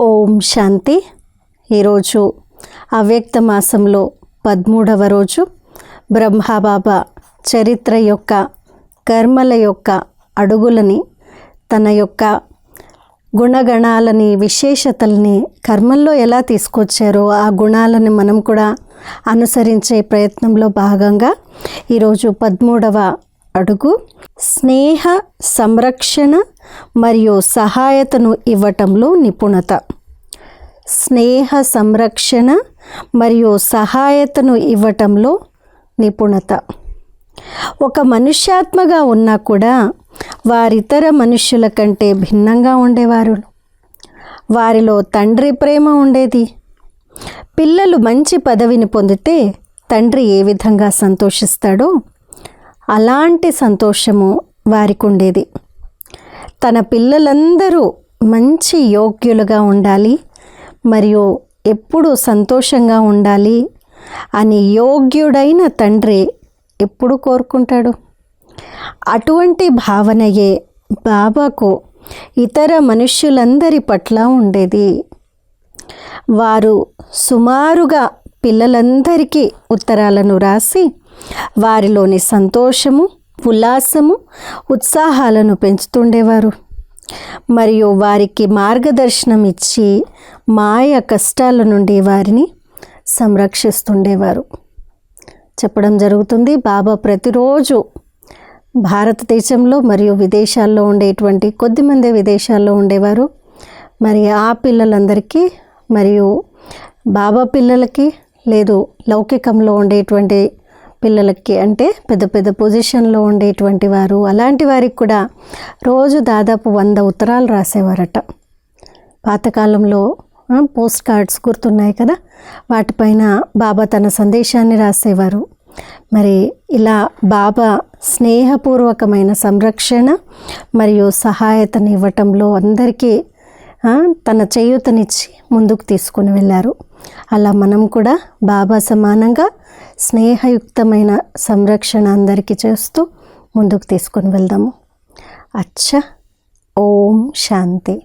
ఓం శాంతి. ఈరోజు అవ్యక్త మాసంలో పదమూడవ రోజు బ్రహ్మబాబా చరిత్ర యొక్క కర్మల యొక్క అడుగులని తన యొక్క గుణగణాలని విశేషతల్ని కర్మల్లో ఎలా తీసుకొచ్చారో ఆ గుణాలని మనం కూడా అనుసరించే ప్రయత్నంలో భాగంగా ఈరోజు పదమూడవ అడుగు. స్నేహ సంరక్షణ మరియు సహాయతను ఇవ్వటంలో నిపుణత. స్నేహ సంరక్షణ మరియు సహాయతను ఇవ్వటంలో నిపుణత. ఒక మనుష్యాత్మగా ఉన్నా కూడా వారితర మనుష్యుల కంటే భిన్నంగా ఉండేవారు. వారిలో తండ్రి ప్రేమ ఉండేది. పిల్లలు మంచి పదవిని పొందితే తండ్రి ఏ విధంగా సంతోషిస్తాడో అలాంటి సంతోషము వారికి ఉండేది తన పిల్లలందరూ మంచి యోగ్యులుగా ఉండాలి మరియు ఎప్పుడు సంతోషంగా ఉండాలి అని యోగ్యుడైన తండ్రి ఎప్పుడు కోరుకుంటాడు? అటువంటి భావనయే బాబాకు ఇతర మనుష్యులందరి పట్ల ఉండేది. వారు సుమారుగా పిల్లలందరికీ ఉత్తరాలను రాసి వారిలోని సంతోషము ఉల్లాసము ఉత్సాహాలను పెంచుతుండేవారు. మరియు వారికి మార్గదర్శనం ఇచ్చి మాయ కష్టాల నుండి వారిని సంరక్షిస్తుండేవారు. చెప్పడం జరుగుతుంది బాబా ప్రతిరోజు భారతదేశంలో మరియు విదేశాల్లో ఉండేటువంటి కొద్దిమంది విదేశాల్లో ఉండేవారు. మరి ఆ పిల్లలందరికీ మరియు బాబా పిల్లలకి లేదు లౌకికంలో ఉండేటువంటి పిల్లలకి అంటే పెద్ద పెద్ద పొజిషన్లో ఉండేటువంటి వారు అలాంటి వారికి కూడా రోజు దాదాపు వంద ఉత్తరాలు రాసేవారట. పాతకాలంలో పోస్ట్ కార్డ్స్ గుర్తున్నాయి కదా? వాటిపైన బాబా తన సందేశాన్ని రాసేవారు. మరి ఇలా బాబా స్నేహపూర్వకమైన సంరక్షణ మరియు సహాయతను ఇవ్వటంలో అందరికీ తన చేయూతనిచ్చి ముందుకు తీసుకుని వెళ్ళారు. అలా మనం కూడా బాబా సమానంగా స్నేహయుక్తమైన సంరక్షణ అందరికీ చేస్తూ ముందుకు తీసుకొని వెళ్దాము. అచ్చ ఓం శాంతి.